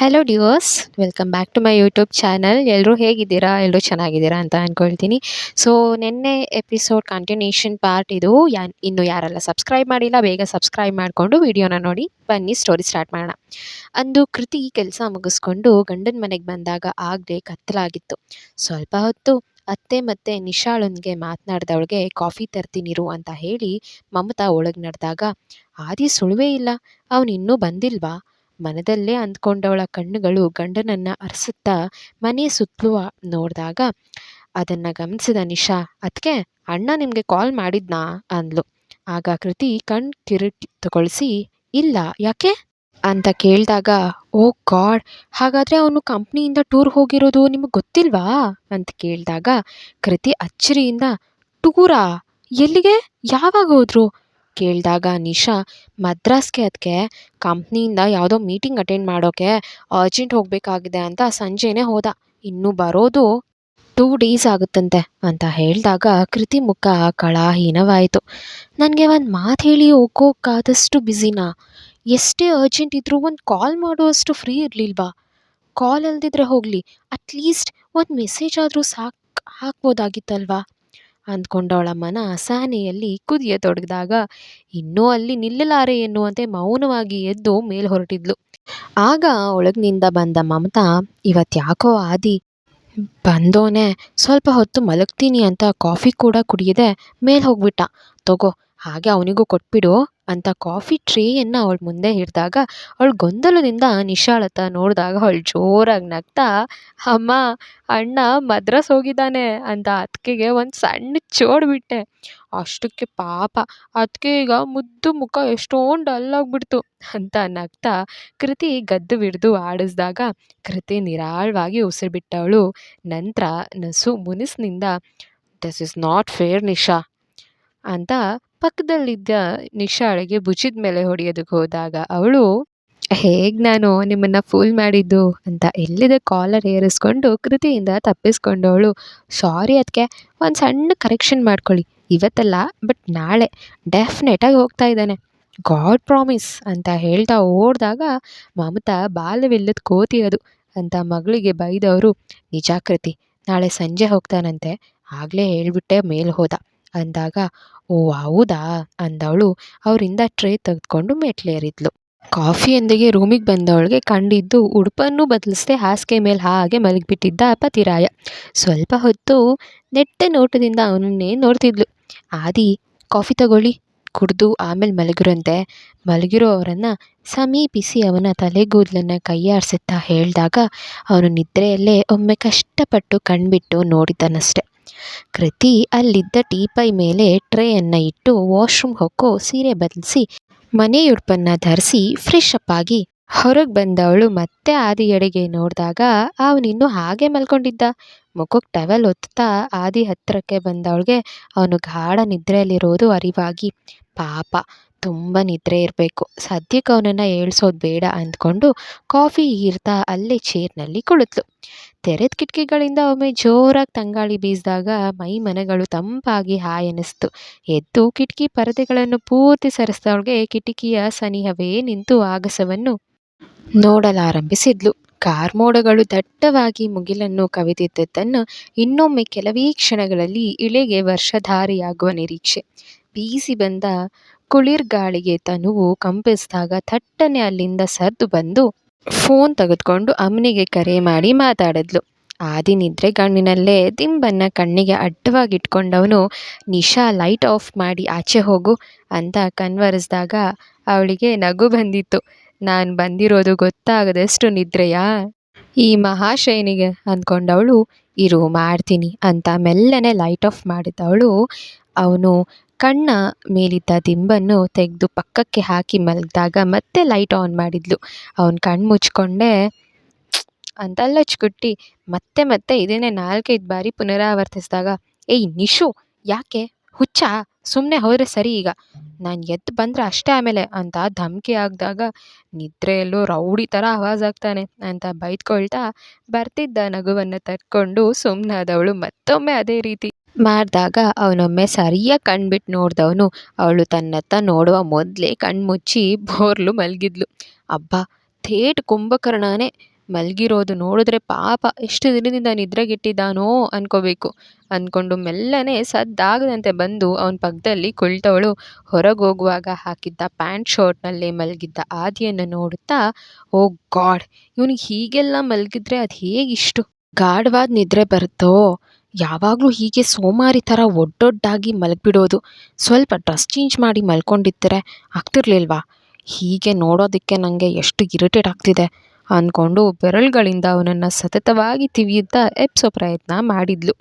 Hello divorce welcome back to my YouTube channel ಎಲ್ಲರೂ ಹೇಗಿದ್ದೀರಾ? ಎಲ್ಲರೂ ಚೆನ್ನಾಗಿದ್ದೀರಾ ಅಂತ ಅಂದ್ಕೊಳ್ತೀನಿ ಸೊ ನಿನ್ನೆ ಎಪಿಸೋಡ್ ಕಂಟಿನ್ಯೂಷನ್ ಪಾರ್ಟ್ ಇದು. ಯಾ, ಇನ್ನು ಯಾರೆಲ್ಲ ಸಬ್ಸ್ಕ್ರೈಬ್ ಮಾಡಿಲ್ಲ, ಬೇಗ ಸಬ್ಸ್ಕ್ರೈಬ್ ಮಾಡಿಕೊಂಡು ವಿಡಿಯೋನ ನೋಡಿ, ಬನ್ನಿ ಸ್ಟೋರಿ ಸ್ಟಾರ್ಟ್ ಮಾಡೋಣ. ಅಂದು ಕೃತಿ ಕೆಲಸ ಮುಗಿಸ್ಕೊಂಡು ಗಂಡನ ಮನೆಗೆ ಬಂದಾಗ ಆಗಲೇ ಕತ್ತಲಾಗಿತ್ತು. ಸ್ವಲ್ಪ ಹೊತ್ತು ಅತ್ತೆ ಮತ್ತೆ ನಿಶಾಳೊಂದಿಗೆ ಮಾತನಾಡಿದವಳಿಗೆ ಕಾಫಿ ತರ್ತೀನಿರು ಅಂತ ಹೇಳಿ ಮಮತಾ ಒಳಗೆ ನಡೆದಾಗ, ಆದಿ ಸುಳುವೇ ಇಲ್ಲ. ಅವನಿನ್ನೂ ಬಂದಿಲ್ವಾ? ಮನದಲ್ಲೇ ಅಂದ್ಕೊಂಡವಳ ಕಣ್ಣುಗಳು ಗಂಡನನ್ನ ಅರಸುತ್ತಾ ಮನೆ ಸುತ್ತಲೂ ನೋಡಿದಾಗ, ಅದನ್ನು ಗಮನಿಸಿದ ನಿಶಾ ಅದಕ್ಕೆ ಅಣ್ಣ ನಿಮಗೆ ಕಾಲ್ ಮಾಡಿದ್ನಾ? ಅಂದ್ಲು. ಆಗ ಕೃತಿ ಕಣ್ ಕಿರುಗೊಳಿಸಿ ಇಲ್ಲ, ಯಾಕೆ? ಅಂತ ಕೇಳಿದಾಗ, ಓ ಗಾಡ್, ಹಾಗಾದರೆ ಅವನು ಕಂಪ್ನಿಯಿಂದ ಟೂರ್ ಹೋಗಿರೋದು ನಿಮಗೆ ಗೊತ್ತಿಲ್ವಾ? ಅಂತ ಕೇಳಿದಾಗ, ಕೃತಿ ಅಚ್ಚರಿಯಿಂದ, ಟೂರಾ? ಎಲ್ಲಿಗೆ? ಯಾವಾಗ ಹೋದ್ರು? ಕೇಳಿದಾಗ ನಿಶಾ, ಮದ್ರಾಸ್ಗೆ ಅದಕ್ಕೆ ಕಂಪ್ನಿಯಿಂದ ಯಾವುದೋ ಮೀಟಿಂಗ್ ಅಟೆಂಡ್ ಮಾಡೋಕ್ಕೆ ಅರ್ಜೆಂಟ್ ಹೋಗಬೇಕಾಗಿದೆ ಅಂತ ಸಂಜೆನೇ ಹೋದ. ಇನ್ನೂ ಬರೋದು ಟೂ ಡೇಸ್ ಆಗುತ್ತಂತೆ ಅಂತ ಹೇಳಿದಾಗ ಕೃತಿ ಮುಖ ಕಳಾಹೀನವಾಯಿತು. ನನಗೆ ಒಂದು ಮಾತು ಹೇಳಿ ಹೋಗೋಕ್ಕಾದಷ್ಟು ಬ್ಯುಸಿನಾ. ಎಷ್ಟೇ ಅರ್ಜೆಂಟ್ ಇದ್ದರೂ ಒಂದು ಕಾಲ್ ಮಾಡುವಷ್ಟು ಫ್ರೀ ಇರಲಿಲ್ವಾ? ಕಾಲ್ ಅಲ್ದಿದ್ರೆ ಹೋಗಲಿ. ಅಟ್ಲೀಸ್ಟ್ ಒಂದು ಮೆಸೇಜ್ ಆದರೂ ಸಾಕು, ಹಾಕ್ಬೋದಾಗಿತ್ತಲ್ವಾ? ಅಂದ್ಕೊಂಡವಳ ಮನ ಅಸಹನೆಯಲ್ಲಿ ಕುದಿಯತೊಡಗಿದಾಗ ಇನ್ನೂ ಅಲ್ಲಿ ನಿಲ್ಲಲಾರೆ ಎನ್ನುವಂತೆ ಮೌನವಾಗಿ ಎದ್ದು ಮೇಲ್ ಹೊರಟಿದ್ಲು. ಆಗ ಒಳಗಿನಿಂದ ಬಂದ ಮಮತಾ, ಇವತ್ತ್ಯಾಕೋ ಆದಿ? ಬಂದೋನೆ, ಸ್ವಲ್ಪ ಹೊತ್ತು ಮಲಗ್ತೀನಿ ಅಂತ ಕಾಫಿ ಕೂಡ ಕುಡಿಯದೆ ಮೇಲೆ ಹೋಗ್ಬಿಟ್ಟ. ತಗೋ, ಹಾಗೆ ಅವನಿಗೂ ಕೊಟ್ಬಿಡು. ಅಂತ ಕಾಫಿ ಟ್ರೇಯನ್ನು ಅವಳ ಮುಂದೆ ಹಿಡಿದಾಗ ಅವಳು ಗೊಂದಲದಿಂದ ನಿಶಾಳತ ನೋಡಿದಾಗ ಅವಳು ಜೋರಾಗಿ ನಗ್ತಾ, ಅಮ್ಮ, ಅಣ್ಣ ಮದ್ರಾಸ್ ಹೋಗಿದ್ದಾನೆ ಅಂತ ಅತ್ತಿಗೆಗೆ ಒಂದು ಸಣ್ಣ ಚೋಡ್ ಬಿಟ್ಟೆ. ಅಷ್ಟಕ್ಕೆ ಪಾಪ ಅದಕ್ಕೆ ಈಗ ಮುದ್ದು ಮುಖ ಎಷ್ಟೊಂದು ಡಲ್ ಆಗಿಬಿಡ್ತು ಅಂತ ನಗ್ತಾ ಕೃತಿ ಗದ್ದು ಬಿಡ್ದು ಆಡಿಸ್ದಾಗ ಕೃತಿ ನಿರಾಳವಾಗಿ ಉಸಿರು ಬಿಟ್ಟವಳು. ನಂತರ ನಸು ಮುನಿಸ್ನಿಂದ this is not fair Nisha ಅಂತ ಪಕ್ಕದಲ್ಲಿದ್ದ ನಿಶಾಳಿಗೆ ಭುಜದ ಮೇಲೆ ಹೊಡೆಯೋದಕ್ಕೆ ಹೋದಾಗ ಅವಳು ಹೇಗೆ ನಾನು ನಿಮ್ಮನ್ನು ಫೂಲ್ ಮಾಡಿದ್ದು ಅಂತ ಎಲ್ಲಿದೆ ಕಾಲರ್ ಏರಿಸ್ಕೊಂಡು ಕೃತಿಯಿಂದ ತಪ್ಪಿಸ್ಕೊಂಡವಳು ಸಾರಿ ಅದಕ್ಕೆ ಒಂದು ಸಣ್ಣ ಕರೆಕ್ಷನ್ ಮಾಡ್ಕೊಳ್ಳಿ. ಇವತ್ತಲ್ಲ ಬಟ್ ನಾಳೆ ಡೆಫಿನೆಟಾಗಿ ಹೋಗ್ತಾ ಇದ್ದಾನೆ. ಗಾಡ್ ಪ್ರಾಮಿಸ್ ಅಂತ ಹೇಳ್ತಾ ಓಡಿದಾಗ ಮಮತಾ ಬಾಲವಿಲ್ಲದ ಕೋತಿ ಅದು ಅಂತ ಮಗಳಿಗೆ ಬೈದವರು, ನಿಜ ಕೃತಿ, ನಾಳೆ ಸಂಜೆ ಹೋಗ್ತಾನಂತೆ. ಆಗಲೇ ಹೇಳಿಬಿಟ್ಟೆ, ಮೇಲೆ ಹೋದ ಅಂದಾಗ ಓ, ಹೌದಾ? ಅಂದವಳು ಅವರಿಂದ ಟ್ರೇ ತೆಗೆದುಕೊಂಡು ಮೆಟ್ಲೇರಿದ್ಲು. ಕಾಫಿಯೊಂದಿಗೆ ರೂಮಿಗೆ ಬಂದವಳಿಗೆ ಕಂಡಿದ್ದು ಉಡುಪನ್ನು ಬದಲಿಸದೆ ಹಾಸಿಗೆ ಮೇಲೆ ಹಾಗೆ ಮಲಗಿಬಿಟ್ಟಿದ್ದ ಪತಿರಾಯ. ಸ್ವಲ್ಪ ಹೊತ್ತು ನೆಟ್ಟ ನೋಟದಿಂದ ಅವನನ್ನೇ ನೋಡ್ತಿದ್ಲು. ಆದಿ, ಕಾಫಿ ತಗೊಳ್ಳಿ. ಕುಡಿದು ಆಮೇಲೆ ಮಲಗಿರಂತೆ ಮಲಗಿರೋವರನ್ನು ಸಮೀಪಿಸಿ ಅವನ ತಲೆಗೂದಲನ್ನು ಕೈಯಾಡಿಸುತ್ತಾ ಹೇಳಿದಾಗ ಅವನು ನಿದ್ರೆಯಲ್ಲೇ ಒಮ್ಮೆ ಕಷ್ಟಪಟ್ಟು ಕಣ್ಬಿಟ್ಟು ನೋಡಿದ್ದನಷ್ಟೆ ಕೃತಿ ಅಲ್ಲಿದ್ದ ಟೀಪೈ ಮೇಲೆ ಟ್ರೇಯನ್ನು ಇಟ್ಟು ವಾಶ್ರೂಮ್ ಹೊಕ್ಕು ಸೀರೆ ಬದಲಿಸಿ ಮನೆಯುಡುಪನ್ನ ಧರಿಸಿ ಫ್ರೆಶ್ ಅಪ್ ಆಗಿ ಹೊರಗೆ ಬಂದವಳು ಮತ್ತೆ ಆದಿ ಎಡೆಗೆ ನೋಡಿದಾಗ ಅವನಿನ್ನೂ ಹಾಗೆ ಮಲ್ಕೊಂಡಿದ್ದ. ಮುಖಕ್ಕೆ ಟವೆಲ್ ಒತ್ತಾ ಆದಿ ಹತ್ತಿರಕ್ಕೆ ಬಂದವಳಿಗೆ ಅವನು ಗಾಢ ನಿದ್ರೆಯಲ್ಲಿರೋದು ಅರಿವಾಗಿ, ಪಾಪ, ತುಂಬ ನಿದ್ರೆ ಇರಬೇಕು. ಸದ್ಯಕ್ಕೆ ಅವನನ್ನು ಏಳ್ಸೋದು ಬೇಡ ಅಂದ್ಕೊಂಡು ಕಾಫಿ ಹೀರ್ತಾ ಅಲ್ಲೇ ಚೇರ್ನಲ್ಲಿ ಕುಳಿತಳು ತೆರೆದ ಕಿಟಕಿಗಳಿಂದ ಒಮ್ಮೆ ಜೋರಾಗಿ ತಂಗಾಳಿ ಬೀಸಿದಾಗ ಮೈ ಮನೆಗಳು ತಂಪಾಗಿ ಹಾಯ್ ಎದ್ದು ಕಿಟಕಿ ಪರದೆಗಳನ್ನು ಪೂರ್ತಿ ಸರಿಸಿದವಳಿಗೆ ಕಿಟಕಿಯ ಸನಿಹವೇ ನಿಂತು ಆಗಸವನ್ನು ನೋಡಲಾರಂಭಿಸಿದ್ಲು. ಕಾರ್ಮೋಡಗಳು ದಟ್ಟವಾಗಿ ಮುಗಿಲನ್ನು ಕವಿದಿದ್ದನ್ನು ಇನ್ನೊಮ್ಮೆ ಕೆಲವೇ ಕ್ಷಣಗಳಲ್ಲಿ ಇಳೆಗೆ ವರ್ಷಧಾರಿಯಾಗುವ ನಿರೀಕ್ಷೆ. ಬೀಸಿ ಬಂದ ಕುಳಿರ್ಗಾಳಿಗೆ ತನುವು ಕಂಪಿಸಿದಾಗ ಥಟ್ಟನೆ ಅಲ್ಲಿಂದ ಸದ್ದು ಬಂದು ಫೋನ್ ತೆಗೆದುಕೊಂಡು ಅಮ್ಮನಿಗೆ ಕರೆ ಮಾಡಿ ಮಾತಾಡಿದ್ಲು. ಆದಿನಿದ್ರೆ ಗಣ್ಣಿನಲ್ಲೇ ದಿಂಬನ್ನು ಕಣ್ಣಿಗೆ ಅಡ್ಡವಾಗಿ ಇಟ್ಕೊಂಡವನು, ನಿಶಾ, ಲೈಟ್ ಆಫ್ ಮಾಡಿ ಆಚೆ ಹೋಗು ಅಂತ ಕನ್ವರ್ಸ್ದಾಗ ಅವಳಿಗೆ ನಗು ಬಂದಿತ್ತು. ನಾನು ಬಂದಿರೋದು ಗೊತ್ತಾಗದಷ್ಟು ನಿದ್ರೆಯಾ? ಈ ಮಹಾಶಯನಿಗೆ ಅಂದ್ಕೊಂಡವಳು, ಇರು, ಮಾಡ್ತೀನಿ ಅಂತ ಮೆಲ್ಲನೆ ಲೈಟ್ ಆಫ್ ಮಾಡಿದವಳು. ಅವನು ಕಣ್ಣ ಮೇಲಿದ್ದ ದಿಂಬನ್ನು ತೆಗೆದು ಪಕ್ಕಕ್ಕೆ ಹಾಕಿ ಮಲಗಿದಾಗ ಮತ್ತೆ ಲೈಟ್ ಆನ್ ಮಾಡಿದ್ಲು. ಅವನು ಕಣ್ಣು ಮುಚ್ಕೊಂಡೆ ಅಂತ ಲಚ್ಗುಟ್ಟಿ ಮತ್ತೆ ಮತ್ತೆ ಇದನ್ನೇ ನಾಲ್ಕೈದು ಬಾರಿ ಪುನರಾವರ್ತಿಸಿದಾಗ, ಏಯ್ ನಿಶು, ಯಾಕೆ? ಹುಚ್ಚ ಸುಮ್ಮನೆ ಹೋದರೆ ಸರಿ ಈಗ. ನಾನು ಎದ್ದು ಬಂದರೆ ಅಷ್ಟೇ ಆಮೇಲೆ ಅಂತ ಧಮಕಿ ಆಗ್ದಾಗ ನಿದ್ರೆಯಲ್ಲೂ ರೌಡಿ ಥರ ಆವಾಜ್ ಆಗ್ತಾನೆ ಅಂತ ಬೈದ್ಕೊಳ್ತಾ ಬರ್ತಿದ್ದ ನಗುವನ್ನು ತಕ್ಕೊಂಡು ಸುಮ್ಮನಾದವಳು ಮತ್ತೊಮ್ಮೆ ಅದೇ ರೀತಿ. ಮಾಡಿದಾಗ ಅವನೊಮ್ಮೆ ಸರಿಯಾಗಿ ಕಣ್ಬಿಟ್ಟು ನೋಡಿದವನು, ಅವಳು ತನ್ನತ್ತ ನೋಡುವ ಮೊದಲೇ ಕಣ್ಮುಚ್ಚಿ ಬೋರ್ಲು ಮಲಗಿದ್ಲು. ಅಬ್ಬಾ, ಥೇಟ್ ಕುಂಭಕರ್ಣನೇ, ಮಲಗಿರೋದು ನೋಡಿದ್ರೆ ಪಾಪ, ಎಷ್ಟು ದಿನದಿಂದ ನಿದ್ರೆಗೆಟ್ಟಿದ್ದಾನೋ ಅನ್ಕೋಬೇಕು. ಅಂದ್ಕೊಂಡು ಮೆಲ್ಲನೆ ಸದ್ದಾಗದಂತೆ ಬಂದು ಅವನ ಪಕ್ಕದಲ್ಲಿ ಕುಳಿತವಳು. ಹೊರಗೆ ಹೋಗುವಾಗ ಹಾಕಿದ್ದ ಪ್ಯಾಂಟ್ ಶರ್ಟ್ನಲ್ಲೇ ಮಲಗಿದ್ದ ಆದಿಯನ್ನು ನೋಡುತ್ತಾ, ಓ ಗಾಡ್, ಇವನಿಗೆ ಹೀಗೆಲ್ಲ ಮಲಗಿದ್ರೆ ಅದು ಹೇಗಿಷ್ಟು ಗಾಢವಾದ ನಿದ್ರೆ ಬರುತ್ತೋ? ಯಾವಾಗಲೂ ಹೀಗೆ ಸೋಮಾರಿ ಥರ ಒಡ್ಡೊಡ್ಡಾಗಿ ಮಲಗಿಬಿಡೋದು. ಸ್ವಲ್ಪ ಡ್ರೆಸ್ ಚೇಂಜ್ ಮಾಡಿ ಮಲ್ಕೊಂಡಿದ್ದರೆ ಆಗ್ತಿರ್ಲಿಲ್ವಾ? ಹೀಗೆ ನೋಡೋದಕ್ಕೆ ನನಗೆ ಎಷ್ಟು ಇರಿಟೇಟ್ ಆಗ್ತಿದೆ. ಅಂದ್ಕೊಂಡು ಬೆರಳುಗಳಿಂದ ಅವನನ್ನು ಸತತವಾಗಿ ತಿವಿಯುತ್ತಾ ಎಪ್ಸೋ ಪ್ರಯತ್ನ ಮಾಡಿದ್ಲು.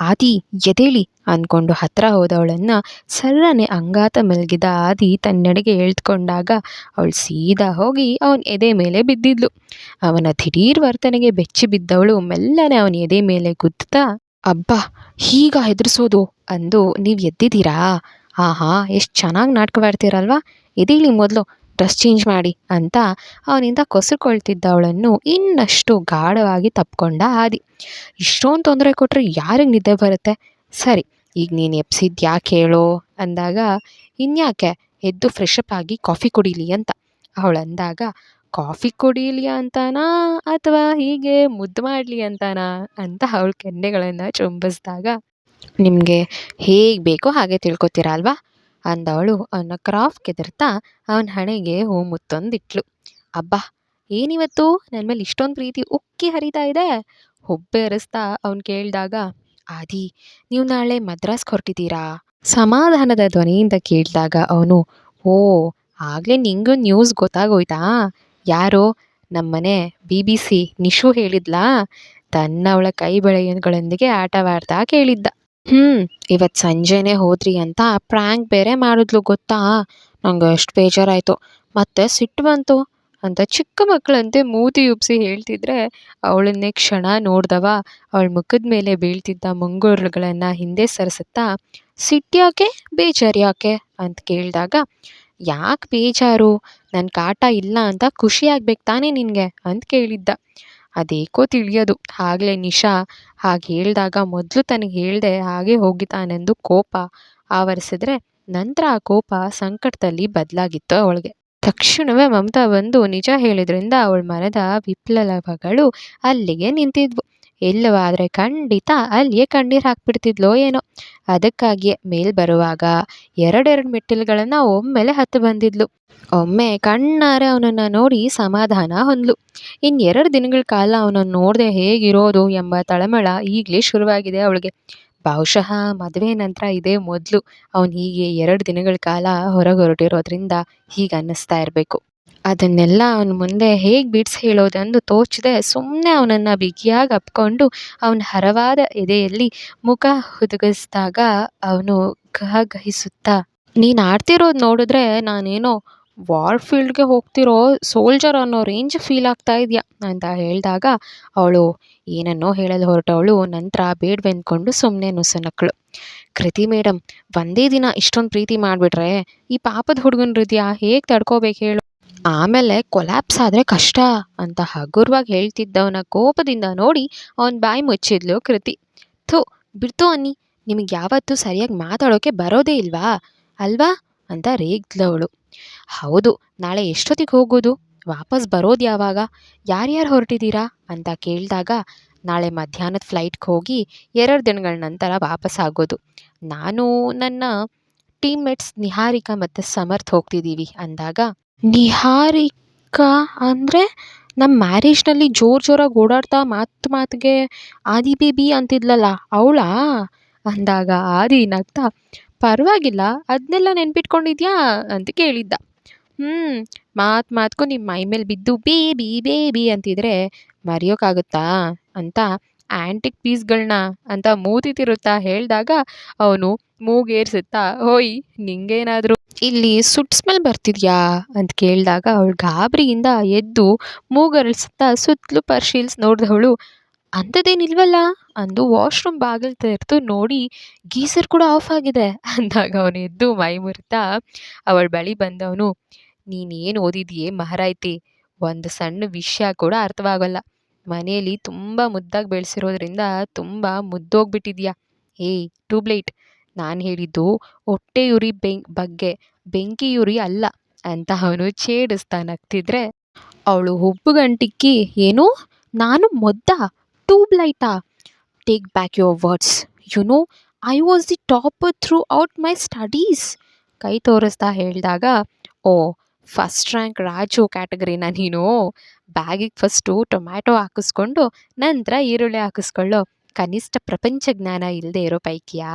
ಆದಿ ಎದೇಳಿ ಅಂದ್ಕೊಂಡು ಹತ್ರ ಹೋದವಳನ್ನು ಸರ್ರನೆ ಅಂಗಾತ ಮಲಗಿದ ಆದಿ ತನ್ನೆಡೆಗೆ ಎಳ್ದುಕೊಂಡಾಗ ಅವಳು ಸೀದಾ ಹೋಗಿ ಅವನ ಎದೆ ಮೇಲೆ ಬಿದ್ದಿದ್ಲು. ಅವನ ದಿಢೀರ್ ವರ್ತನೆಗೆ ಬೆಚ್ಚಿ ಬಿದ್ದವಳು ಮೆಲ್ಲನೆ ಅವನ ಎದೆ ಮೇಲೆ ಗುದ್ದುತ್ತಾ ಅಬ್ಬಾ, ಹೀಗ ಹೆದರ್ಸೋದು ಅಂದು ನೀವು ಎದ್ದಿದ್ದೀರಾ? ಆಹಾ, ಎಷ್ಟು ಚೆನ್ನಾಗಿ ನಾಟಕವಾಡ್ತೀರಲ್ವಾ ಎದೀಳಿ ಮೊದಲು ಡ್ರೆಸ್ ಚೇಂಜ್ ಮಾಡಿ ಅಂತ ಅವನಿಂದ ಕೊಸರ್ಕೊಳ್ತಿದ್ದವಳನ್ನು ಇನ್ನಷ್ಟು ಗಾಢವಾಗಿ ತಪ್ಕೊಂಡ ಆದಿ. ಇಷ್ಟೊಂದು ತೊಂದರೆ ಕೊಟ್ಟರೆ ಯಾರಿಗೆ ನಿದ್ದೆ ಬರುತ್ತೆ? ಸರಿ, ಈಗ ನೀನು ಎಪ್ಸಿದ್ದು ಯಾಕೆ ಹೇಳೋ? ಅಂದಾಗ, ಇನ್ಯಾಕೆ ಎದ್ದು ಫ್ರೆಶ್ ಅಪ್ ಆಗಿ ಕಾಫಿ ಕುಡೀಲಿ ಅಂತ. ಅವಳಂದಾಗ ಕಾಫಿ ಕುಡೀಲಿ ಅಂತಾನಾ ಅಥವಾ ಹೀಗೆ ಮುದ್ದು ಮಾಡಲಿ ಅಂತಾನಾ ಅಂತ ಅವಳ ಕೆನ್ನೆಗಳನ್ನು ಚುಂಬಿಸಿದಾಗ, ನಿಮಗೆ ಹೇಗೆ ಬೇಕೋ ಹಾಗೆ ತಿಳ್ಕೊತೀರ ಅಲ್ವಾ? ಅಂದವಳು. ಅವನ ಕ್ರಾಫ್ ಕೆದರ್ತಾ ಅವನ ಹಣೆಗೆ ಹೂ ಮುತ್ತೊಂದಿಟ್ಲು. ಅಬ್ಬಾ, ಏನಿವತ್ತು? ನನ್ನ ಮೇಲೆ ಇಷ್ಟೊಂದು ಪ್ರೀತಿ ಉಕ್ಕಿ ಹರಿತಾ ಇದೆ? ಹುಬ್ಬೆ ಹರಿಸ್ತಾ ಅವ್ನು ಕೇಳಿದಾಗ, ಆದಿ, ನೀವು ನಾಳೆ ಮದ್ರಾಸ್ಗೆ ಹೊರಟಿದ್ದೀರಾ? ಸಮಾಧಾನದ ಧ್ವನಿಯಿಂದ ಕೇಳಿದಾಗ ಅವನು, ಓ, ಆಗಲೇ ನಿಂಗೂ ನ್ಯೂಸ್ ಗೊತ್ತಾಗೋಯ್ತಾ? ಯಾರೋ ನಮ್ಮನೆ ಬಿ ಬಿ ಸಿ ನಿಶು ಹೇಳಿದ್ಲಾ? ತನ್ನವಳ ಕೈ ಬೆಳೆಗಳೊಂದಿಗೆ ಆಟವಾಡ್ತಾ ಕೇಳಿದ್ದ. ಹ್ಞೂ ಇವತ್ತು ಸಂಜೆನೇ ಹೋದ್ರಿ ಅಂತ ಪ್ರ್ಯಾಂಕ್ ಬೇರೆ ಮಾಡಿದ್ಲು ಗೊತ್ತಾ? ನಂಗೆ ಎಷ್ಟು ಬೇಜಾರಾಯಿತು. ಮತ್ತೆ ಸಿಟ್ಟು ಬಂತು ಅಂತ ಚಿಕ್ಕ ಮಕ್ಕಳಂತೆ ಮೂತಿ ಉಬ್ಸಿ ಹೇಳ್ತಿದ್ರೆ ಅವಳನ್ನೇ ಕ್ಷಣ ನೋಡ್ದವ. ಅವಳ ಮುಖದ ಮೇಲೆ ಬೀಳ್ತಿದ್ದ ಮುಂಗುರುಗಳನ್ನು ಹಿಂದೆ ಸರಿಸುತ್ತಾ ಸಿಟ್ಟ್ಯಾಕೆ ಬೇಜಾರ್ಯಾಕೆ? ಅಂತ ಕೇಳಿದಾಗ ಯಾಕೆ ಬೇಜಾರು? ನನ್ನ ಕಾಟ ಇಲ್ಲ ಅಂತ ಖುಷಿ ಆಗ್ಬೇಕು ತಾನೇ ನಿನಗೆ ಅಂತ ಕೇಳಿದ್ದ. ಅದೇಕೋ ತಿಳಿಯೋದು. ಆಗಲೇ ನಿಶಾ ಹಾಗೆ ಹೇಳಿದಾಗ ಮೊದಲು ತನಗೆ ಹೇಳ್ದೆ ಹಾಗೆ ಹೋಗಿದ್ದಾನೆಂದು ಕೋಪ ಆವರಿಸಿದ್ರೆ ನಂತರ ಆ ಕೋಪ ಸಂಕಟದಲ್ಲಿ ಬದಲಾಗಿತ್ತು ಅವಳಿಗೆ. ತಕ್ಷಣವೇ ಮಮತಾ ಬಂದು ನಿಜ ಹೇಳಿದ್ರಿಂದ ಅವಳ ಮನದ ವಿಪ್ಲವಗಳು ಅಲ್ಲಿಗೆ ನಿಂತಿದ್ವು. ಇಲ್ಲವಾದರೆ ಖಂಡಿತ ಅಲ್ಲಿಯೇ ಕಣ್ಣೀರು ಹಾಕ್ಬಿಡ್ತಿದ್ಲೋ ಏನೋ. ಅದಕ್ಕಾಗಿಯೇ ಮೇಲ್ ಬರುವಾಗ ಎರಡೆರಡು ಮೆಟ್ಟಿಲುಗಳನ್ನು ಒಮ್ಮೆಲೆ ಹತ್ತು ಬಂದಿದ್ಲು. ಒಮ್ಮೆ ಕಣ್ಣಾರೆ ಅವನನ್ನು ನೋಡಿ ಸಮಾಧಾನ ಹೊಂದ್ಲು. ಎರಡು ದಿನಗಳ ಕಾಲ ಅವನನ್ನು ನೋಡದೆ ಹೇಗಿರೋದು ಎಂಬ ತಳಮಳ ಈಗಲೇ ಶುರುವಾಗಿದೆ ಅವಳಿಗೆ. ಬಹುಶಃ ಮದುವೆ ನಂತರ ಇದೇ ಮೊದಲು. ಅವನು ಹೀಗೆ ಎರಡು ದಿನಗಳ ಕಾಲ ಹೊರಗೆ ಹೊರಟಿರೋದ್ರಿಂದ ಹೀಗೆ ಅನ್ನಿಸ್ತಾ ಇರಬೇಕು. ಅದನ್ನೆಲ್ಲ ಅವನ ಮುಂದೆ ಹೇಗೆ ಬಿಡಿಸಿ ಹೇಳೋದೆಂದು ತೋಚದೆ ಸುಮ್ಮನೆ ಅವನನ್ನು ಬಿಗಿಯಾಗಿ ಅಪ್ಕೊಂಡು ಅವನ ಹರವಾದ ಎದೆಯಲ್ಲಿ ಮುಖ ಹುದುಗಿಸಿದಾಗ ಅವನು ಗಹಗಹಿಸುತ್ತಾ ನೀನು ಆಡ್ತಿರೋದು ನೋಡಿದ್ರೆ ನಾನೇನೋ ವಾರ್ ಫೀಲ್ಡ್ಗೆ ಹೋಗ್ತಿರೋ ಸೋಲ್ಜರ್ ಅನ್ನೋ ರೇಂಜ್ ಫೀಲ್ ಆಗ್ತಾ ಇದೆಯಾ? ಅಂತ ಹೇಳಿದಾಗ, ಅವಳು ಏನನ್ನೋ ಹೇಳಲು ಹೊರಟವಳು, ನಂತರ ಬೇಡ್ವೆಂದ್ಕೊಂಡು ಸುಮ್ಮನೆ ನುಸುನಕ್ಕಳು ಕೃತಿ ಮೇಡಮ್ ಒಂದೇ ದಿನ ಇಷ್ಟೊಂದು ಪ್ರೀತಿ ಮಾಡಿಬಿಟ್ರೆ ಈ ಪಾಪದ ಹುಡುಗನ ಹೃದಯ ಹೇಗೆ ತಡ್ಕೋಬೇಕು ಹೇಳು? ಆಮೇಲೆ ಕೊಲ್ಯಾಪ್ಸ್ ಆದರೆ ಕಷ್ಟ ಅಂತ ಹಗುರವಾಗಿ ಹೇಳ್ತಿದ್ದವನ ಕೋಪದಿಂದ ನೋಡಿ ಅವನ ಬಾಯಿ ಮುಚ್ಚಿದ್ಲು ಕೃತಿ. ಥು, ಬಿಡ್ತು ಅನ್ನಿ, ನಿಮಗೆ ಯಾವತ್ತೂ ಸರಿಯಾಗಿ ಮಾತಾಡೋಕೆ ಬರೋದೇ ಇಲ್ವಾ? ಅಲ್ವಾ? ಅಂತ ರೇಗ್ದವಳು ಹೌದು, ನಾಳೆ ಎಷ್ಟೊತ್ತಿಗೆ ಹೋಗೋದು? ವಾಪಸ್ ಬರೋದು ಯಾವಾಗ? ಯಾರ್ಯಾರು ಹೊರಟಿದ್ದೀರಾ ಅಂತ ಕೇಳಿದಾಗ ನಾಳೆ ಮಧ್ಯಾಹ್ನದ ಫ್ಲೈಟ್ಗೆ ಹೋಗಿ ಎರಡು ದಿನಗಳ ನಂತರ ವಾಪಸ್ ಆಗೋದು. ನಾನು ನನ್ನ ಟೀಮ್ಮೇಟ್ಸ್ ನಿಹಾರಿಕಾ ಮತ್ತು ಸಮರ್ಥ್ ಹೋಗ್ತಿದ್ದೀವಿ ಅಂದಾಗ ನಿಹಾರಿಕಾ ಅಂದರೆ ನಮ್ಮ ಮ್ಯಾರೇಜ್ನಲ್ಲಿ ಜೋರು ಜೋರಾಗಿ ಓಡಾಡ್ತಾ ಮಾತು ಮಾತಿಗೆ ಆದಿ ಬೇಬಿ ಅಂತಿದ್ಲಲ್ಲ, ಅವಳಾ? ಅಂದಾಗ ಆದಿ ನಗ್ತಾ, ಪರವಾಗಿಲ್ಲ ಅದನ್ನೆಲ್ಲ ನೆನ್ಪಿಟ್ಕೊಂಡಿದ್ಯಾ? ಅಂತ ಕೇಳಿದ್ದ. ಹ್ಞೂ ಮಾತು ಮಾತ್ಗೂ ನಿಮ್ಮ ಮೈ ಮೇಲೆ ಬಿದ್ದು ಬೇಬಿ ಬೇಬಿ ಅಂತಿದ್ರೆ ಮರೆಯೋಕ್ಕಾಗುತ್ತಾ ಅಂತ ಆ್ಯಂಟಿಕ್ ಪೀಸ್ಗಳನ್ನ ಅಂತ ಮೂತಿ ತಿರುತ್ತಾ ಹೇಳಿದಾಗ ಅವನು ಮೂಗೇರಿಸುತ್ತಾ, ಹೋಯ್, ನಿಂಗೇನಾದರೂ ಇಲ್ಲಿ ಸುಟ್ ಸ್ಮೆಲ್ ಬರ್ತಿದ್ಯಾ? ಅಂತ ಕೇಳಿದಾಗ ಅವಳು ಗಾಬರಿಯಿಂದ ಎದ್ದು ಮೂಗರಳಿಸುತ್ತಾ ಸುತ್ತಲೂ ಪರಿಶೀಲಿಸಿ ನೋಡಿದವಳು ಅಂಥದ್ದೇನಿಲ್ವಲ್ಲ ಅಂದು ವಾಶ್ರೂಮ್ ಬಾಗಿಲು ತೆರೆದು ನೋಡಿ, ಗೀಸರ್ ಕೂಡ ಆಫ್ ಆಗಿದೆ. ಅಂದಾಗ ಅವನು ಎದ್ದು ಮೈ ಮುರಿತಾ ಅವಳ ಬಳಿ ಬಂದವನು, ನೀನೇನು ಓದಿದೆಯೇ ಮಹಾರಾಯ್ತಿ? ಒಂದು ಸಣ್ಣ ವಿಷಯ ಕೂಡ ಅರ್ಥವಾಗಲ್ಲ. ಮನೆಯಲ್ಲಿ ತುಂಬ ಮುದ್ದಾಗಿ ಬೆಳೆಸಿರೋದ್ರಿಂದ ತುಂಬ ಮುದ್ದೋಗ್ಬಿಟ್ಟಿದ್ಯಾ? ಏಯ್ ಟ್ಯೂಬ್ಲೈಟ್ ನಾನು ಹೇಳಿದ್ದು ಹೊಟ್ಟೆಯುರಿ ಬೆಂಕ್ ಬಗ್ಗೆ. ಬೆಂಕಿಯುರಿ ಅಲ್ಲ ಅಂತ ಅವನು ಛೇಡಿಸ್ತಾ ನಗ್ತಿದ್ರೆ ಅವಳು ಹುಬ್ಬುಗಂಟಿಕ್ಕಿ ಏನು? ನಾನು ಮೊದ್ದ ಟ್ಯೂಬ್ಲೈಟಾ take back your words you know I was the topper throughout my studies ಕೈ ತೋರಿಸ್ತಾ ಹೇಳಿದಾಗ, ಓ ಫಸ್ಟ್ ರ್ಯಾಂಕ್ ರಾಜು ಕ್ಯಾಟಗರಿನ ನೀನು ಬ್ಯಾಗಿಗೆ ಫಸ್ಟು ಟೊಮ್ಯಾಟೊ ಹಾಕಿಸ್ಕೊಂಡು ನಂತರ ಈರುಳ್ಳಿ ಹಾಕಿಸ್ಕೊಳ್ಳೋ ಕನಿಷ್ಠ ಪ್ರಪಂಚ ಜ್ಞಾನ ಇಲ್ಲದೆ ಇರೋ ಪೈಕಿಯಾ?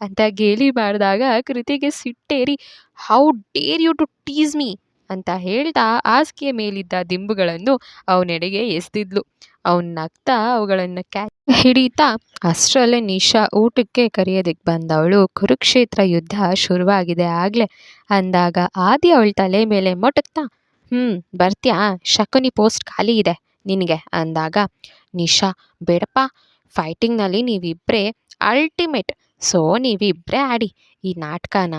ಅಂತ ಗೇಲಿ ಮಾಡಿದಾಗ ಕೃತಿಗೆ ಸಿಟ್ಟೇರಿ how dare you to tease me ಅಂತ ಹೇಳ್ತಾ ಹಾಸಿಗೆಯ ಮೇಲಿದ್ದ ದಿಂಬುಗಳನ್ನು ಅವನೆಡೆಗೆ ಎಸೆದಿದ್ಲು. ಅವನು ನಗ್ತಾ ಅವುಗಳನ್ನು ಕ್ಯಾ ಹಿಡಿತಾ ಅಷ್ಟರಲ್ಲೇ ನಿಶಾ ಊಟಕ್ಕೆ ಕರೆಯೋದಕ್ಕೆ ಬಂದವಳು. ಕುರುಕ್ಷೇತ್ರ ಯುದ್ಧ ಶುರುವಾಗಿದೆ ಆಗಲೇ ಅಂದಾಗ ಆದಿ ಅವಳ ತಲೆ ಮೇಲೆ ಮೊಟಕ್ತಾ ಹ್ಞೂ ಬರ್ತ್ಯಾ? ಶಕುನಿ ಪೋಸ್ಟ್ ಖಾಲಿ ಇದೆ ನಿನಗೆ ಅಂದಾಗ, ನಿಶಾ, ಬೇಡಪ್ಪ. ಫೈಟಿಂಗ್ನಲ್ಲಿ ನೀವಿಬ್ಬರೇ ಅಲ್ಟಿಮೇಟ್. ಸೊ ನೀವಿಬ್ಬರೇ ಆಡಿ ಈ ನಾಟಕನ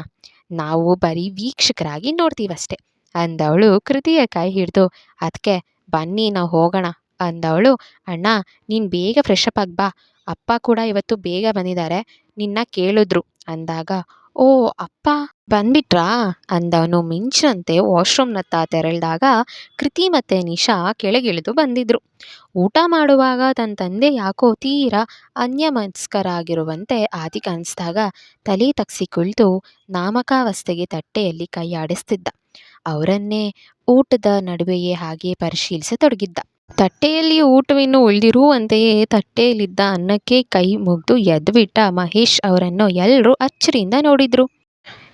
ನಾವು ಬರೀ ವೀಕ್ಷಕರಾಗಿ ನೋಡ್ತೀವಷ್ಟೆ ಅಂದವಳು ಕೃತಿಯ ಕೈ ಹಿಡಿದು ಅದಕ್ಕೆ ಬನ್ನಿ, ನಾವು ಹೋಗೋಣ. ಅಂದವಳು, ಅಣ್ಣ, ನೀನು ಬೇಗ ಫ್ರೆಶ್ ಅಪ್ ಆಗಿ ಬಾ. ಅಪ್ಪ ಕೂಡ ಇವತ್ತು ಬೇಗ ಬಂದಿದ್ದಾರೆ ನಿನ್ನ ಕೇಳಿದ್ರು. ಅಂದಾಗ, ಓ, ಅಪ್ಪ, ಬಂದ್ಬಿಟ್ರಾ? ಅಂದವನು ಮಿಂಚಿನಂತೆ ವಾಶ್ರೂಮ್ನತ್ತ ತೆರಳಿದಾಗ ಕೃತಿ ಮತ್ತು ನಿಶಾ ಕೆಳಗಿಳಿದು ಬಂದಿದ್ರು. ಊಟ ಮಾಡುವಾಗ ತನ್ನ ತಂದೆ ಯಾಕೋ ತೀರಾ ಅನ್ಯಮನಸ್ಕರಾಗಿರುವಂತೆ ಆದಿ ಕಾಣಿಸಿದಾಗ ತಲೆ ತಗ್ಸಿ ಕುಳಿತು ನಾಮಕಾವಸ್ಥೆಗೆ ತಟ್ಟೆಯಲ್ಲಿ ಕೈ ಆಡಿಸ್ತಿದ್ದ. ಅವರನ್ನೇ ಊಟದ ನಡುವೆಯೇ ಹಾಗೆ ಪರಿಶೀಲಿಸತೊಡಗಿದ್ದ. ತಟ್ಟೆಯಲ್ಲಿ ಊಟವಿನ್ನು ಉಳಿದಿರುವಂತೆಯೇ ತಟ್ಟೆಯಲ್ಲಿದ್ದ ಅನ್ನಕ್ಕೆ ಕೈ ಮುಗಿದು ಎದ್ಬಿಟ್ಟ ಮಹೇಶ್ ಅವರನ್ನು ಎಲ್ಲರೂ ಅಚ್ಚರಿಯಿಂದ ನೋಡಿದ್ರು.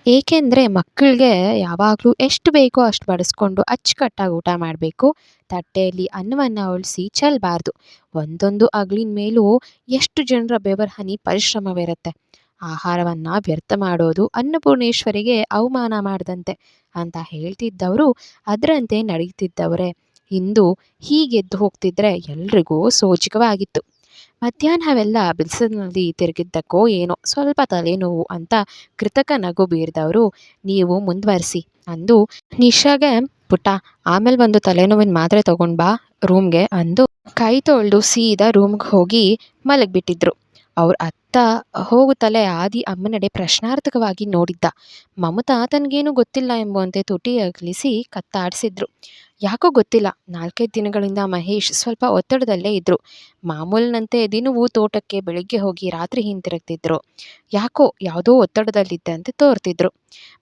ಏಕೆಂದರೆ ಮಕ್ಕಳಿಗೆ ಯಾವಾಗಲೂ ಎಷ್ಟು ಬೇಕೋ ಅಷ್ಟು ಬಡಿಸ್ಕೊಂಡು ಅಚ್ಚುಕಟ್ಟಾಗಿ ಊಟ ಮಾಡಬೇಕು. ತಟ್ಟೆಯಲ್ಲಿ ಅನ್ನವನ್ನು ಉಳಿಸಿ ಚೆಲ್ಲಬಾರ್ದು ಒಂದೊಂದು ಅಗ್ಲಿನ ಮೇಲೂ ಎಷ್ಟು ಜನರ ಬೆವರ್ ಹನಿ ಪರಿಶ್ರಮವಿರುತ್ತೆ. ಆಹಾರವನ್ನು ವ್ಯರ್ಥ ಮಾಡೋದು ಅನ್ನಪೂರ್ಣೇಶ್ವರಿಗೆ ಅವಮಾನ ಮಾಡಿದಂತೆ ಅಂತ ಹೇಳ್ತಿದ್ದವರು, ಅದರಂತೆ ನಡೀತಿದ್ದವರೇ. ಇಂದು ಹೀಗೆದ್ದು ಹೋಗ್ತಿದ್ರೆ ಎಲ್ರಿಗೂ ಸೋಜಿಗವಾಗಿತ್ತು ಮಧ್ಯಾಹ್ನವೆಲ್ಲ ಬಿಸಿಲಿನಲ್ಲಿ ತಿರುಗಿದ್ದಕ್ಕೋ ಏನೋ ಸ್ವಲ್ಪ ತಲೆನೋವು ಅಂತ ಕೃತಕ ನಗು ಬೀರಿದವರು, ನೀವು ಮುಂದುವರಿಸಿ ಅಂದು ನಿಶಾಗೆ, ಪುಟ್ಟ, ಆಮೇಲೆ ಬಂದು ತಲೆನೋವಿನ ಮಾತ್ರೆ ತಗೊಂಡ್ ಬಾ ರೂಮ್ಗೆ ಅಂದು ಕೈ ತೊಳೆದು ಸೀದಾ ರೂಮ್ಗೆ ಹೋಗಿ ಮಲಗಿಬಿಟ್ಟಿದ್ರು. ಅವ್ರ ಅತ್ತ ಹೋಗುತ್ತಲೇ ಆದಿ ಅಮ್ಮನಡೆ ಪ್ರಶ್ನಾರ್ಥಕವಾಗಿ ನೋಡಿದ್ದ. ಮಮತಾ ತನಗೇನು ಗೊತ್ತಿಲ್ಲ ಎಂಬುವಂತೆ ತುಟಿ ಅಗಲಿಸಿ ಕತ್ತಾಡಿಸಿದ್ರು. ಯಾಕೋ ಗೊತ್ತಿಲ್ಲ. ನಾಲ್ಕೈದು ದಿನಗಳಿಂದ ಮಹೇಶ್ ಸ್ವಲ್ಪ ಒತ್ತಡದಲ್ಲೇ ಇದ್ದರು ಮಾಮೂಲಿನಂತೆ ದಿನವೂ ತೋಟಕ್ಕೆ ಬೆಳಿಗ್ಗೆ ಹೋಗಿ ರಾತ್ರಿ ಹಿಂತಿರುಗ್ತಿದ್ರು. ಯಾಕೋ ಯಾವುದೋ ಒತ್ತಡದಲ್ಲಿದ್ದಂತೆ ತೋರ್ತಿದ್ರು.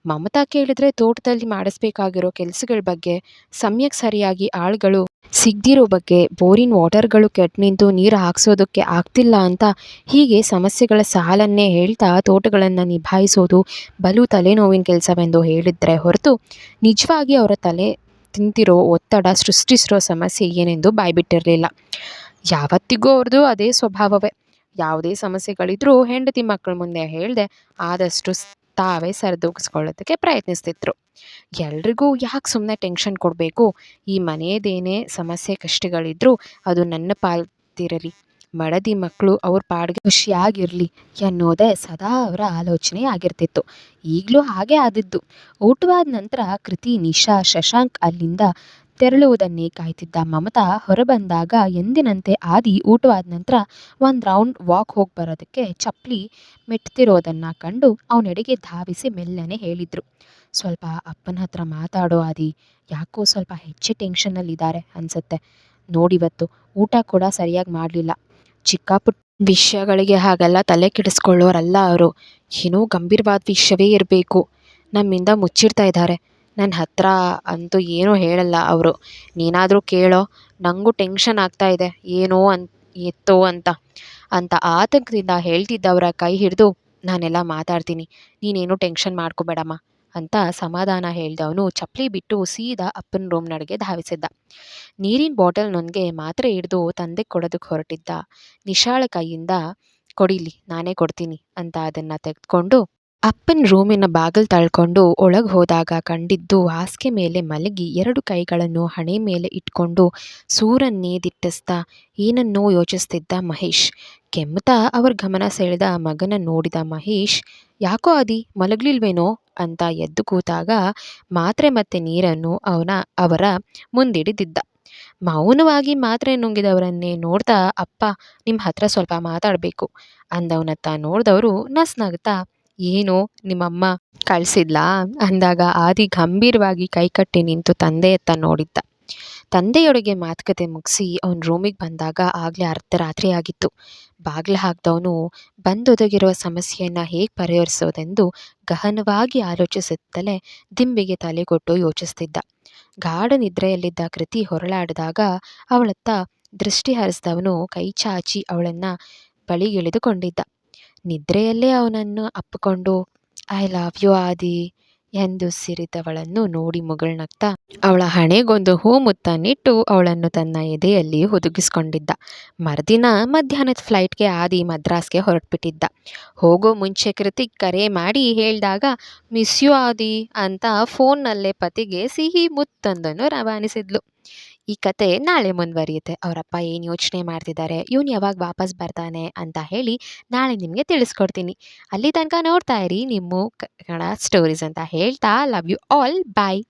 ಮಮತಾ ಕೇಳಿದ್ರೆ ತೋಟದಲ್ಲಿ ಮಾಡಿಸ್ಬೇಕಾಗಿರೋ ಕೆಲಸಗಳ ಬಗ್ಗೆ ಸಮಯಕ್ಕೆ ಸರಿಯಾಗಿ ಆಳುಗಳು ಸಿಗದಿರೋ ಬಗ್ಗೆ, ಬೋರಿನ ವಾಟರ್ಗಳು ಕೆಟ್ ನಿಂತು ನೀರು ಹಾಕ್ಸೋದಕ್ಕೆ ಆಗ್ತಿಲ್ಲ ಅಂತ ಹೀಗೆ ಸಮಸ್ಯೆಗಳ ಸಾಲನ್ನೇ ಹೇಳ್ತಾ ತೋಟಗಳನ್ನು ನಿಭಾಯಿಸೋದು ಬಲು ತಲೆನೋವಿನ ಕೆಲಸವೆಂದು ಹೇಳಿದ್ರೆ ಹೊರತು ನಿಜವಾಗಿ ಅವರ ತಲೆ ತಿಂತಿರೋ ಒತ್ತಡ ಸೃಷ್ಟಿಸಿರೋ ಸಮಸ್ಯೆ ಏನೆಂದು ಬಾಯ್ಬಿಟ್ಟಿರಲಿಲ್ಲ. ಯಾವತ್ತಿಗೂ ಅವ್ರದ್ದು ಅದೇ ಸ್ವಭಾವವೇ. ಯಾವುದೇ ಸಮಸ್ಯೆಗಳಿದ್ರೂ ಹೆಂಡತಿ ಮಕ್ಕಳ ಮುಂದೆ ಹೇಳಿದೆ ಆದಷ್ಟು ತಾವೇ ಸರಿದೂಗಿಸ್ಕೊಳ್ಳೋದಕ್ಕೆ ಪ್ರಯತ್ನಿಸ್ತಿದ್ರು. ಎಲ್ರಿಗೂ ಯಾಕೆ ಸುಮ್ಮನೆ ಟೆನ್ಷನ್ ಕೊಡಬೇಕು? ಈ ಮನೆಯದೇನೇ ಸಮಸ್ಯೆ, ಕಷ್ಟಗಳಿದ್ರೂ ಅದು ನನ್ನ ಪಾಲ್ತಿರಲಿ. ಮಡದಿ ಮಕ್ಕಳು ಅವ್ರ ಪಾಡಿಗೆ ಖುಷಿಯಾಗಿರಲಿ ಎನ್ನುವುದೇ ಸದಾ ಅವರ ಆಲೋಚನೆ ಆಗಿರ್ತಿತ್ತು. ಈಗಲೂ ಹಾಗೆ ಆದಿದ್ದು. ಊಟವಾದ ನಂತರ ಕೃತಿ, ನಿಶಾ, ಶಶಾಂಕ್ ಅಲ್ಲಿಂದ ತೆರಳುವುದನ್ನೇ ಕಾಯ್ತಿದ್ದ ಮಮತಾ ಹೊರಬಂದಾಗ ಎಂದಿನಂತೆ ಆದಿ ಊಟವಾದ ನಂತರ ಒಂದು ರೌಂಡ್ ವಾಕ್ ಹೋಗಿ ಬರೋದಕ್ಕೆ ಚಪ್ಪಲಿ ಮೆಟ್ತಿರೋದನ್ನು ಕಂಡು ಅವನೆಡೆಗೆ ಧಾವಿಸಿ ಮೆಲ್ಲನೆ ಹೇಳಿದ್ರು. ಸ್ವಲ್ಪ ಅಪ್ಪನ ಹತ್ರ ಮಾತಾಡೋ ಆದಿ. ಯಾಕೋ ಸ್ವಲ್ಪ ಹೆಚ್ಚು ಟೆನ್ಷನ್ನಲ್ಲಿದ್ದಾರೆ ಅನ್ಸುತ್ತೆ. ನೋಡಿವತ್ತು ಊಟ ಕೂಡ ಸರಿಯಾಗಿ ಮಾಡಲಿಲ್ಲ. ಚಿಕ್ಕ ಪುಟ್ಟ ವಿಷಯಗಳಿಗೆ ಹಾಗೆಲ್ಲ ತಲೆ ಕೆಡಿಸ್ಕೊಳ್ಳೋರಲ್ಲ ಅವರು. ಏನೋ ಗಂಭೀರವಾದ ವಿಷಯವೇ ಇರಬೇಕು. ನಮ್ಮಿಂದ ಮುಚ್ಚಿಡ್ತಾ ಇದ್ದಾರೆ. ನನ್ನ ಹತ್ರ ಅಂತೂ ಏನೂ ಹೇಳಲ್ಲ ಅವರು. ನೀನಾದರೂ ಕೇಳೋ. ನನಗೂ ಟೆನ್ಷನ್ ಆಗ್ತಾ ಇದೆ. ಏನೋ ಅನ್, ಎತ್ತೋ ಅಂತ. ಅಂತ ಆತಂಕದಿಂದ ಹೇಳ್ತಿದ್ದವರ ಕೈ ಹಿಡಿದು ನಾನೆಲ್ಲ ಮಾತಾಡ್ತೀನಿ. ನೀನೇನು ಟೆನ್ಷನ್ ಮಾಡ್ಕೋಬೇಡಮ್ಮ. ಅಂತ ಸಮಾಧಾನ ಹೇಳ್ದವನು ಚಪ್ಪಲಿ ಬಿಟ್ಟು ಸೀದಾ ಅಪ್ಪನ ರೂಮ್ ನಡೆಗೆ ಧಾವಿಸಿದ್ದ. ನೀರಿನ ಬಾಟಲ್ನೊಂದಿಗೆ ಮಾತ್ರೆ ಹಿಡಿದು ತಂದೆ ಕೊಡೋದಕ್ಕೆ ಹೊರಟಿದ್ದ. ನಿಶಾಳ ಕೈಯಿಂದ, ಕೊಡಿಲಿ, ನಾನೇ ಕೊಡ್ತೀನಿ ಅಂತ ಅದನ್ನು ತೆಗೆದುಕೊಂಡು ಅಪ್ಪನ ರೂಮಿನ ಬಾಗಿಲು ತಳ್ಕೊಂಡು ಒಳಗೆ ಹೋದಾಗ ಕಂಡಿದ್ದು ಹಾಸಿಗೆ ಮೇಲೆ ಮಲಗಿ ಎರಡು ಕೈಗಳನ್ನು ಹಣೆ ಮೇಲೆ ಇಟ್ಕೊಂಡು ಸೂರನ್ನೇ ದಿಟ್ಟಿಸ್ತಾ ಏನನ್ನೋ ಯೋಚಿಸ್ತಿದ್ದ ಮಹೇಶ್. ಕೆಮ್ಮುತ್ತಾ ಅವ್ರ ಗಮನ ಸೆಳೆದ ಮಗನ ನೋಡಿದ ಮಹೇಶ್, ಯಾಕೋ ಅದಿ ಮಲಗ್ಲಿಲ್ವೇನೋ? ಅಂತ ಎದ್ದು ಕೂತಾಗ ಮಾತ್ರೆ ಮತ್ತೆ ನೀರನ್ನು ಅವನ, ಅವರ ಮುಂದಿಡಿದಿದ್ದ. ಮೌನವಾಗಿ ಮಾತ್ರೆ ನುಂಗಿದವರನ್ನೇ ನೋಡ್ತಾ, ಅಪ್ಪ ನಿಮ್ಮ ಹತ್ರ ಸ್ವಲ್ಪ ಮಾತಾಡಬೇಕು. ಅಂದವನತ್ತ ನೋಡಿದವರು ನಸ್ನಗ್ತಾ ಏನು ನಿಮ್ಮಮ್ಮ ಕಳಿಸಿದ್ಲಾ? ಅಂದಾಗ ಆದಿ ಗಂಭೀರವಾಗಿ ಕೈಕಟ್ಟಿ ನಿಂತು ತಂದೆಯತ್ತ ನೋಡಿದ್ದ. ತಂದೆಯೊಡಗೆ ಮಾತುಕತೆ ಮುಗಿಸಿ ಅವನ ರೂಮಿಗೆ ಬಂದಾಗ ಆಗಲೇ ಅರ್ಧರಾತ್ರಿ ಆಗಿತ್ತು. ಬಾಗಿಲು ಹಾಕ್ದವನು ಬಂದೊದಗಿರುವ ಸಮಸ್ಯೆಯನ್ನು ಹೇಗೆ ಪರಿಹರಿಸೋದೆಂದು ಗಹನವಾಗಿ ಆಲೋಚಿಸುತ್ತಲೇ ದಿಂಬಿಗೆ ತಲೆಗೊಟ್ಟು ಯೋಚಿಸ್ತಿದ್ದ. ಗಾಢ ನಿದ್ರೆಯಲ್ಲಿದ್ದ ಕೃತಿ ಹೊರಳಾಡಿದಾಗ ಅವಳತ್ತ ದೃಷ್ಟಿ ಹರಿಸಿದವನು ಕೈ ಚಾಚಿ ಅವಳನ್ನು ಬಳಿಗಿಳಿದುಕೊಂಡಿದ್ದ. ನಿದ್ರೆಯಲ್ಲೇ ಅವನನ್ನು ಅಪ್ಪಿಕೊಂಡು, ಐ ಲವ್ ಯು ಆದಿ ಎಂದು ಸಿರಿತವಳನ್ನು ನೋಡಿ ಮುಗುಳ್ನಗ್ತಾ. ಅವಳ ಹಣೆಗೊಂದು ಹೂ ಮುತ್ತನ್ನಿಟ್ಟು ಅವಳನ್ನು ತನ್ನ ಎದೆಯಲ್ಲಿ ಹುದುಗಿಸ್ಕೊಂಡಿದ್ದ. ಮರುದಿನ ಮಧ್ಯಾಹ್ನದ ಫ್ಲೈಟ್ಗೆ ಆದಿ ಮದ್ರಾಸ್ಗೆ ಹೊರಟ್ಬಿಟ್ಟಿದ್ದ. ಹೋಗೋ ಮುಂಚೆ ಕೃತಿಕ್ ಕರೆ ಮಾಡಿ ಹೇಳಿದಾಗ, ಮಿಸ್ ಯು ಆದಿ ಅಂತ ಫೋನ್ನಲ್ಲೇ ಪತಿಗೆ ಸಿಹಿ ಮುತ್ತೊಂದನ್ನು ರವಾನಿಸಿದ್ಲು. ಈ ಕತೆ ನಾಳೆ ಮುಂದುವರಿಯುತ್ತೆ. ಅವರಪ್ಪ ಏನು ಯೋಚನೆ ಮಾಡ್ತಿದ್ದಾರೆ? ಇವನು ಯಾವಾಗ ವಾಪಸ್ ಬರ್ತಾನೆ ಅಂತ ಹೇಳಿ ನಾಳೆ ನಿಮಗೆ ತಿಳಿಸ್ಕೊಡ್ತೀನಿ. ಅಲ್ಲಿ ತನಕ ನೋಡ್ತಾ ಇರಿ ನಿಮ್ಮ ಕನ್ನಡ ಸ್ಟೋರೀಸ್ ಅಂತ ಹೇಳ್ತಾ ಲವ್ ಯು ಆಲ್ ಬಾಯ್